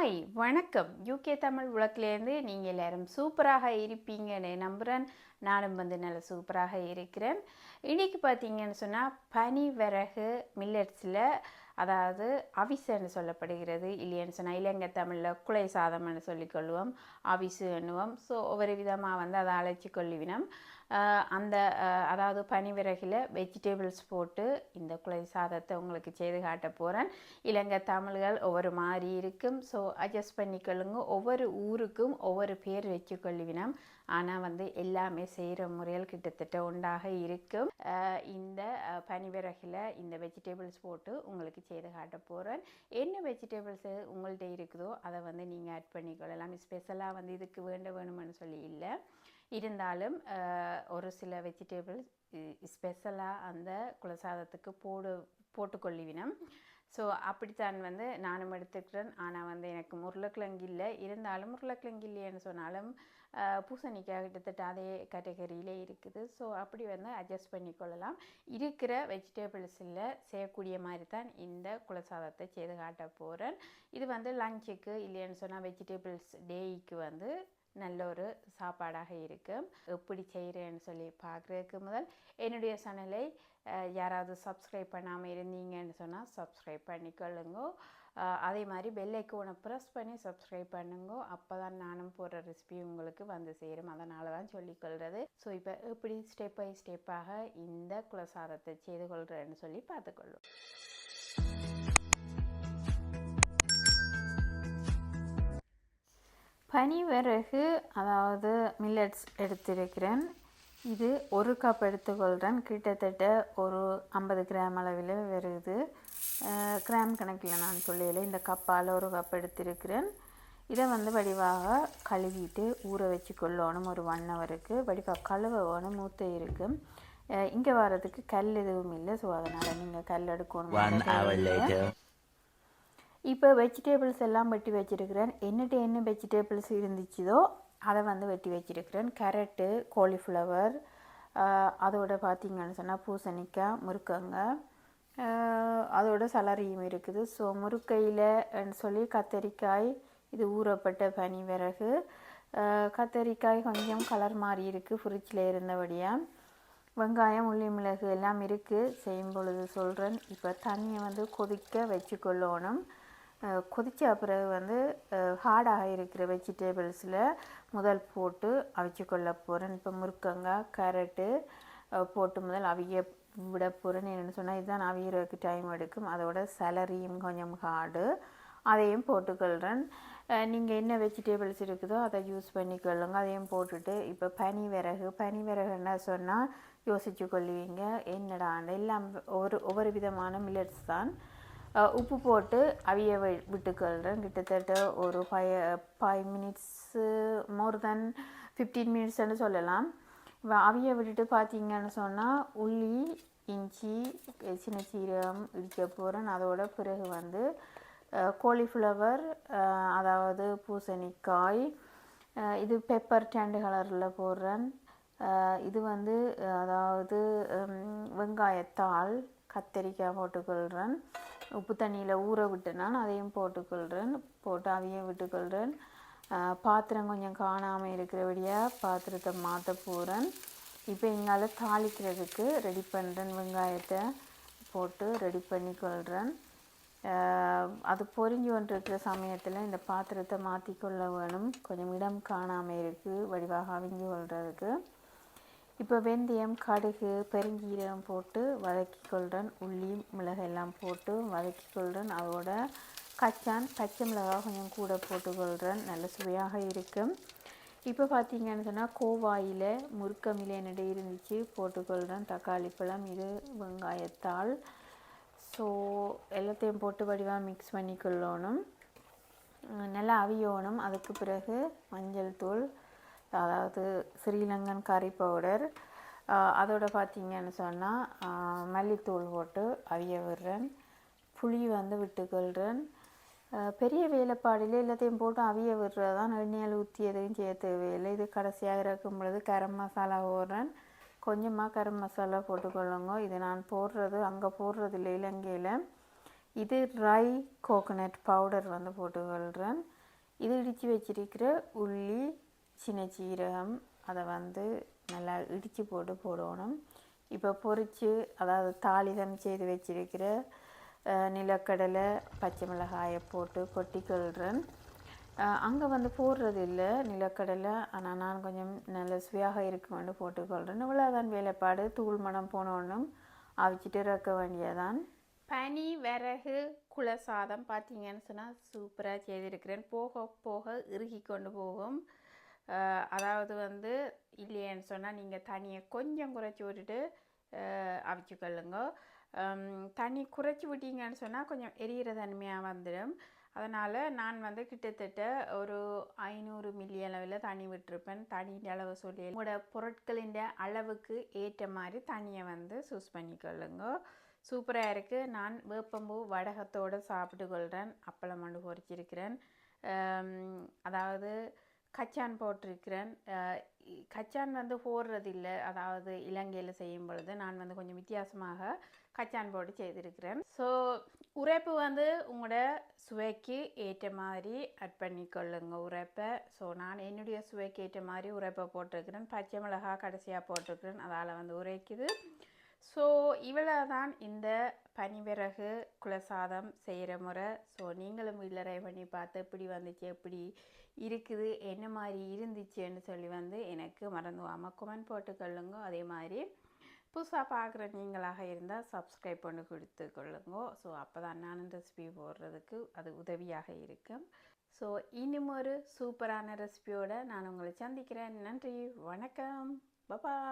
Hi வணக்கம். UK Tamil உலகிலேருந்து நீங்கள் எல்லாரும் சூப்பராக இருப்பீங்கன்னு நம்புகிறேன் நானும் வந்து நல்லா சூப்பராக இருக்கிறேன். இன்றைக்கி பார்த்தீங்கன்னு சொன்னால் பனி விறகு மில்லட்ஸில் அதாவது அவிசு என்று சொல்லப்படுகிறது. இல்லைன்னு சொன்னால் இலங்கை தமிழில் குலை சாதம் என்று சொல்லிக்கொள்வோம் அவிசு என்னுவோம் ஸோ ஒவ்வொரு விதமாக வந்து அதை அழைச்சி கொள்ளுவினம். அந்த அதாவது பனிவிறகில் வெஜிடேபிள்ஸ் வெஜிடபிள்ஸ் போட்டு இந்த குலை சாதத்தை உங்களுக்கு செய்து காட்ட போகிறேன் இலங்கை தமிழ்கள் ஒவ்வொரு மாதிரி இருக்கும். ஸோ அட்ஜஸ்ட் பண்ணிக்கொள்ளுங்க ஒவ்வொரு ஊருக்கும் ஒவ்வொரு பேர் வச்சு கொள்ளுவினம். ஆனால் வந்து எல்லாமே செய்கிற முறையில் கிட்டத்தட்ட ஒன்றாக இருக்கும். இந்த பனிவிறகில் இந்த வெஜிடபிள்ஸ் போட்டு உங்களுக்கு செய்து காட்ட போகிறேன் என்ன வெஜிடபிள்ஸ் உங்கள்கிட்ட இருக்குதோ அதை வந்து நீங்கள் ஆட் பண்ணிக்கொள்ளலாம். ஸ்பெஷலாக வந்து இதுக்கு வேண்ட வேணும்னு சொல்லி இல்லை. இருந்தாலும் ஒரு சில வெஜிடபிள்ஸ் ஸ்பெஷலாக அந்த குலசாதத்துக்கு போடு போட்டுக்கொள்ளிவினம். ஸோ அப்படித்தான் வந்து நானும் எடுத்துக்கிறேன். ஆனால் வந்து எனக்கு உருளைக்கிழங்கு இல்லை. இருந்தாலும் உருளைக்கிழங்கு இல்லைன்னு சொன்னாலும் பூசணிக்காய் கிட்டத்தட்ட அதே கேட்டகரியிலே இருக்குது. ஸோ அப்படி வந்து அட்ஜஸ்ட் பண்ணிக்கொள்ளலாம் இருக்கிற வெஜிடபிள்ஸில் செய்யக்கூடிய மாதிரி தான் இந்த குலசாதத்தை செய்து காட்ட போகிறேன் இது வந்து லஞ்சுக்கு இல்லைன்னு சொன்னால் வெஜிடபிள்ஸ் டேய்க்கு வந்து நல்ல ஒரு சாப்பாடாக இருக்கும் எப்படி செய்கிறேன்னு சொல்லி பார்க்குறதுக்கு முதல் என்னுடைய சேனலை யாராவது சப்ஸ்கிரைப் பண்ணாமல் இருந்தீங்கன்னு சொன்னால் சப்ஸ்கிரைப் பண்ணிக்கொள்ளுங்க. அதே மாதிரி பெல் ஐக்கோனை ப்ரெஸ் பண்ணி சப்ஸ்கிரைப் பண்ணுங்கோ. அப்போ தான் நானும் போடுற ரெசிபி உங்களுக்கு வந்து சேரும். அதனால தான் சொல்லிக்கொள்கிறது ஸோ இப்போ எப்படி ஸ்டெப் பை ஸ்டெப்பாக இந்த குலசாதத்தை செய்து கொள்கிறேன்னு சொல்லி பார்த்துக்கொள்ளும். பனிவிறகு அதாவது மில்லட்ஸ் எடுத்திருக்கிறேன். இது ஒரு கப் எடுத்துக்கொள்கிறேன் கிட்டத்தட்ட ஒரு ஐம்பது கிராம் அளவில் வருது. கிராம் கணக்கில் நான் சொல்லல இந்த கப்பால் ஒரு கப் எடுத்திருக்கிறேன். இதை வந்து வடிவாக கழுவிட்டு ஊற வச்சு கொள்ளணும் ஒரு ஒன் ஹவருக்கு வடிவாக கழுவ வேணும் மூத்த இருக்கும் இங்கே வர்றதுக்கு கல் எதுவும் இல்லை. ஸோ அதனால் நீங்கள் கல் எடுக்கணும். இப்போ வெஜிடபிள்ஸ் எல்லாம் வெட்டி வச்சிருக்கிறேன். என்னட்டு என்ன வெஜிடபிள்ஸ் இருந்துச்சுதோ அதை வந்து வெட்டி வச்சுருக்கிறேன். கேரட்டு காலிஃப்ளவர் அதோட பார்த்திங்கன்னு சொன்னால் பூசணிக்காய் முருக்கங்காய் அதோட சலரியும் இருக்குது. ஸோ முருக்கையில் சொல்லி கத்தரிக்காய் இது ஊறப்பட்ட பனி விறகு. கத்தரிக்காய் கொஞ்சம் கலர் மாறி இருக்குது ஃப்ரிட்ஜில் இருந்தபடியாக வெங்காயம் உள்ளி மிளகு எல்லாம் இருக்குது செய்யும் பொழுது சொல்கிறேன் இப்போ தண்ணியை வந்து கொதிக்க வச்சுக்கொள்ளணும். கொதித்த பிறகு வந்து ஹார்டாக இருக்கிற வெஜிடேபிள்ஸில் முதல் போட்டு அவிச்சு கொள்ள போகிறேன் இப்போ முருக்கங்காய் கேரட்டு போட்டு முதல் அவிய விட போகிறேன் என்னென்னு சொன்னால் இதுதான் அவியறதுக்கு டைம் எடுக்கும். அதோட சேலரியும் கொஞ்சம் ஹார்டு அதையும் போட்டுக்கொள்கிறேன் நீங்கள் என்ன வெஜிடேபிள்ஸ் இருக்குதோ அதை யூஸ் பண்ணிக்கொள்ளுங்க. அதையும் போட்டுட்டு இப்போ பனி விறகு பனி விறகு என்ன சொன்னால் யோசிச்சு கொள்வீங்க என்னடா எல்லாம் ஒவ்வொரு ஒவ்வொரு விதமான மில்லட்ஸ் தான். உப்பு போட்டு அவிய வி- விட்டுக்கொள்கிறேன் கிட்டத்தட்ட ஒரு five five minutes more then fifteen மினிட்ஸ்னு சொல்லலாம். இப்போ அவிய விட்டுட்டு பார்த்தீங்கன்னு சொன்னால் உள்ளி இஞ்சி சின்ன சீரகம் இடிக்க போகிறேன் அதோட பிறகு வந்து கோலிஃப்ளவர் அதாவது பூசணிக்காய் இது பெப்பர் டேண்டு கலரில் போடுறேன். இது வந்து அதாவது வெங்காயத்தாள் கத்தரிக்காய் போட்டுக்கொள்கிறேன் உப்பு தண்ணியில் ஊற விட்டு நான் அதையும் போட்டுக்கொள்கிறேன் போட்டு அதையும் விட்டுக்கொள்கிறேன் பாத்திரம் கொஞ்சம் காணாமல் இருக்கிறபடியாக பாத்திரத்தை மாற்ற போகிறேன் இப்போ எங்களால் தாளிக்கிறதுக்கு ரெடி பண்ணுறேன் வெங்காயத்தை. போட்டு ரெடி பண்ணிக்கொள்கிறேன் கொள்கிறேன் அது பொரிஞ்சு கொண்டிருக்கிற சமயத்தில் இந்த பாத்திரத்தை மாற்றிக்கொள்ள வேணும். கொஞ்சம் இடம் காணாமல் இருக்குது வடிவாக அவிஞ்சு கொள்கிறதுக்கு இப்போ வெந்தயம் கடுகு பெருஞ்சீரகம் போட்டு வதக்கி கொள்கிறேன் உள்ளி மிளகு எல்லாம் போட்டு வதக்கி கொள்கிறேன் அதோட கச்சான் பச்சை மிளகாய் கொஞ்சம் கூட போட்டுக்கொள்கிறேன் நல்ல சுவையாக இருக்கும். இப்போ பார்த்தீங்கன்னு சொன்னால் கோவாயில் முறுக்கமில என்னிட இருந்துச்சு. போட்டுக்கொள்கிறேன் தக்காளி பழம் இது வெங்காயத்தாள். ஸோ எல்லாத்தையும் போட்டு வடிவாக மிக்ஸ் பண்ணிக்கொள்ளணும் நல்லா அவியணும். அதுக்கு பிறகு மஞ்சள் தூள் அதாவது ஸ்ரீலங்கன் கறி பவுடர். அதோட பார்த்தீங்கன்னு சொன்னால் மல்லித்தூள் போட்டு அவிய விடுறேன். புளி வந்து விட்டுக்கொள்கிறேன் பெரிய வேலைப்பாடில் எல்லாத்தையும் போட்டு அவிய விடுறது தான் எண்ணெயில் ஊற்றி எதையும் செய்ய தேவையில்லை. இது கடைசியாக இருக்கும் பொழுது கரம் மசாலா போடுறேன். கொஞ்சமாக கரம் மசாலா போட்டுக்கொள்ளுங்க. இது நான் போடுறது அங்கே போடுறது இல்லை இலங்கையில். இது ட்ரை கோகோனட் பவுடர் வந்து போட்டுக்கொள்கிறேன் இது இடித்து வச்சிருக்கிற உள்ளி சின்ன சீரகம் அதை வந்து நல்லா இடித்து போட்டு போடணும். இப்போ பொறிச்சு அதாவது தாளிதம் செய்து வச்சிருக்கிற நிலக்கடலை பச்சை மிளகாயை போட்டு கொட்டி கொள்கிறேன் அங்கே வந்து போடுறது இல்லை நிலக்கடலை. ஆனால் நான் கொஞ்சம் நல்ல சுவையாக இருக்குமென்று போட்டுக்கொள்கிறேன் இவ்வளோதான் வேலைப்பாடு. தூள் மனம் போனோன்னும் அவிச்சிட்டு இறக்க வேண்டியதான் பனி விறகு குலசாதம் பார்த்தீங்கன்னு சொன்னால் சூப்பராக செய்திருக்கிறேன். போக போக இறுகி கொண்டு போகும். அதாவது வந்து இல்லையேன்னு சொன்னால் நீங்கள் தண்ணியை கொஞ்சம் குறைச்சி விட்டுட்டு அவிச்சுக்கொள்ளுங்க தண்ணி குறைச்சி விட்டீங்கன்னு சொன்னால் கொஞ்சம் எரியிற தன்மையாக வந்துடும். அதனால் நான் வந்து கிட்டத்தட்ட ஒரு ஐநூறு மில்லி அளவில் தண்ணி விட்டுருப்பேன். தண்ணியின் அளவு சொல்லி உங்களோட பொருட்களின் அளவுக்கு ஏற்ற மாதிரி தண்ணியை வந்து சூஸ் பண்ணிக்கொள்ளுங்க சூப்பராக இருக்குது நான் வேப்பம்பூ வடகத்தோடு சாப்பிட்டு கொள்கிறேன் அப்பளம் மண்டு பொரிச்சிருக்கிறேன் அதாவது கச்சான் போட்டிருக்கிறேன். கச்சான் வந்து போடுறதில்லை. அதாவது இலங்கையில் செய்யும் பொழுது நான் வந்து கொஞ்சம் வித்தியாசமாக கச்சான் போட்டு செய்திருக்கிறேன். ஸோ உரைப்பு வந்து உங்களோட சுவைக்கு ஏற்ற மாதிரி அட் பண்ணிக்கொள்ளுங்க உரைப்பை. ஸோ நான் என்னுடைய சுவைக்கு ஏற்ற மாதிரி உரைப்பை போட்டிருக்கிறேன். பச்சை மிளகாய் கடைசியாக போட்டிருக்கிறேன். அதால் வந்து உரைக்குது. ஸோ இவ்வளோ தான் இந்த பனிவிறகு குலசாதம் செய்கிற முறை. ஸோ நீங்களும் வீட்டில் ட்ரை பண்ணி பார்த்து எப்படி வந்துச்சு எப்படி இருக்குது என்ன மாதிரி இருந்துச்சுன்னு சொல்லி வந்து எனக்கு மறந்துவாமல் கமெண்ட் போட்டுக்கொள்ளுங்க அதே மாதிரி புதுசாக பார்க்குற நீங்களாக இருந்தால் சப்ஸ்கிரைப் பண்ணி கொடுத்து கொள்ளுங்க. ஸோ அப்போ தான் நான் ரெசிபி போடுறதுக்கு அது உதவியாக இருக்கும். ஸோ இன்னும் ஒரு சூப்பரான ரெசிபியோடு நான் உங்களை சந்திக்கிறேன். நன்றி வணக்கம். பபாய்